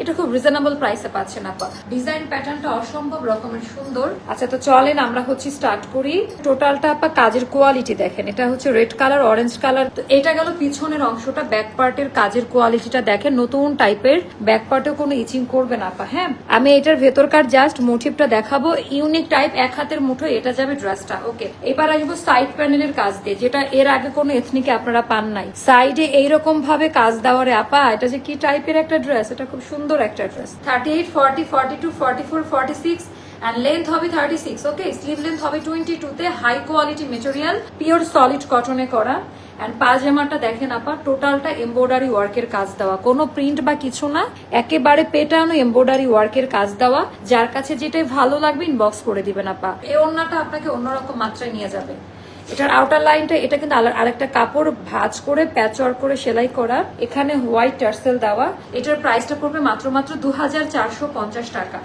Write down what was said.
এটা খুব রিজনেবল প্রাইসে পাচ্ছেন আপা। ডিজাইন প্যাটার্নটা অসম্ভব রকমের সুন্দর। আচ্ছা তো চলেন আমরা হচ্ছে স্টার্ট করি। টোটালটা আপা কাজের কোয়ালিটি দেখেন। এটা হচ্ছে রেড কালার অরেঞ্জ কালার এটা গেল পিছনের অংশটা ব্যাক পার্টের কাজের কোয়ালিটিটা দেখেন। নতুন টাইপের ব্যাক পার্টেও কোনো ইচিং করবে না আপা হ্যাঁ? আমি এটার ভেতরকার জাস্ট মোটিভটা দেখাবো। ইউনিক টাইপ এক হাতের মুঠো, এটা যাবে ড্রেসটা ওকে এবার আসব সাইড প্যানেলের কাজ দিয়ে, যেটা এর আগে কোনো এথনিকে আপনারা পান নাই। সাইডে এইরকম ভাবে কাজ দেওয়ারে আপা, এটা যে কি টাইপের একটা ড্রেস এটা খুব সুন্দর একটা dress thirty eight forty forty two forty four forty six and length হবে thirty six okay sleeve length হবে টোয়েন্টি টুতে high quality material pure solid কটনে করা। অ্যান্ড পাজামাটা দেখেন আপা টোটালটা এমব্রয়ডারি ওয়ার্কের কাজ দেওয়া। কোনো প্রিন্ট বা কিছু না, একেবারে পেটানো এমব্রয়ডারি ওয়ার্কের কাজ দেওয়া। যার কাছে যেটাই ভালো লাগবে ইনবক্স করে দিবেন আপা। এই ওড়নাটা আপনাকে অন্যরকম মাত্রায় নিয়ে যাবে। এটার আউটার লাইনটা এটা কিন্তু আরেকটা কাপড় ভাজ করে প্যাচ করে সেলাই করা। এখানে হোয়াইট টার্সেল দেওয়া। এটার প্রাইসটা পড়বে মাত্র মাত্র দু হাজার চারশো পঞ্চাশ টাকা।